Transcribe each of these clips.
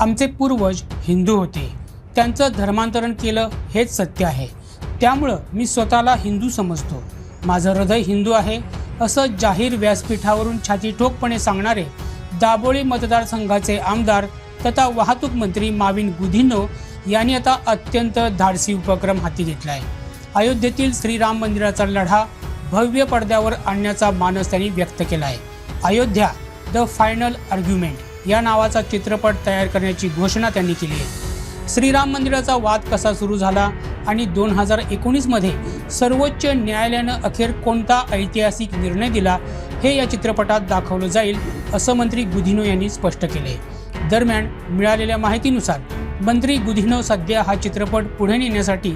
आमचे पूर्वज हिंदू होते. त्यांचं धर्मांतरण केलं हेच सत्य आहे. त्यामुळं मी स्वतःला हिंदू समजतो. माझं हृदय हिंदू आहे असं जाहीर व्यासपीठावरून छाती ठोकपणे सांगणारे दाबोळी मतदारसंघाचे आमदार तथा वाहतूक मंत्री माविन गुदिनो यांनी आता अत्यंत धाडसी उपक्रम हाती घेतला आहे अयोध्येतील श्रीराम मंदिराचा लढा भव्य पडद्यावर आणण्याचा मानस त्यांनी व्यक्त केला आहे अयोध्या द फायनल आर्ग्युमेंट. या नावाचा चित्रपट तयार करण्याची घोषणा त्यांनी केली आहे. श्रीराम मंदिराचा वाद कसा सुरू झाला आणि दोन हजार एकोणीसमध्ये सर्वोच्च न्यायालयानं अखेर कोणता ऐतिहासिक निर्णय दिला हे या चित्रपटात दाखवलं जाईल असं मंत्री गुधिनो यांनी स्पष्ट केले दरम्यान मिळालेल्या माहितीनुसार मंत्री गुधिनो सध्या हा चित्रपट पुढे नेण्यासाठी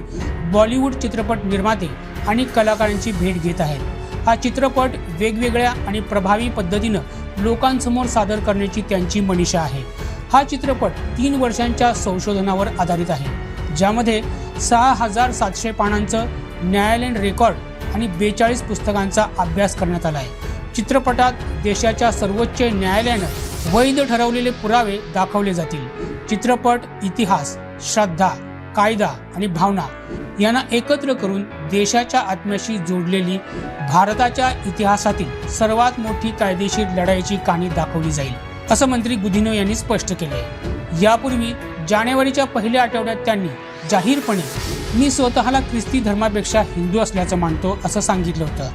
बॉलिवूड चित्रपट निर्माते आणि कलाकारांची भेट घेत आहेत. हा चित्रपट वेगवेगळ्या आणि प्रभावी पद्धतीनं लोकांसमोर सादर करण्याची त्यांची मनीषा आहे. हा चित्रपट तीन वर्षांच्या संशोधनावर आधारित आहे ज्यामध्ये सहा हजार सातशे पानांचं न्यायालयीन रेकॉर्ड आणि बेचाळीस पुस्तकांचा अभ्यास करण्यात आला आहे. चित्रपटात देशाच्या सर्वोच्च न्यायालयानं वैध ठरवलेले पुरावे दाखवले जातील. चित्रपट इतिहास श्रद्धा कायदा आणि भावना यांना एकत्र करून देशाच्या आत्म्याशी जोडलेली भारताच्या इतिहासातील सर्वात मोठी कायदेशीर लढाईची कहाणी दाखवली जाईल असं मंत्री गुदिनो यांनी स्पष्ट केले आहे यापूर्वी जानेवारीच्या पहिल्या आठवड्यात त्यांनी जाहीरपणे मी स्वतःला ख्रिस्ती धर्मापेक्षा हिंदू असल्याचं मानतो असं सांगितलं होतं.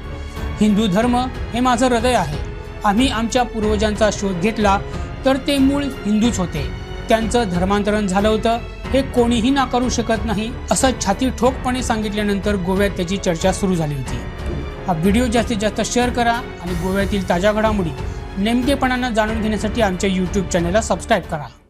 हिंदू धर्म हे माझं हृदय आहे. आम्ही आमच्या पूर्वजांचा शोध घेतला तर ते मूळ हिंदूच होते. त्यांचं धर्मांतरण झालं होतं. हे कोणीही नाकारू शकत नाही असं छाती ठोकपणे सांगितल्यानंतर गोव्यात त्याची चर्चा सुरू झाली होती. हा व्हिडिओ जास्तीत जास्त शेअर करा आणि गोव्यातील ताज्या घडामोडी नेमकेपणानं जाणून घेण्यासाठी आमच्या यूट्यूब चॅनलला सबस्क्राईब करा.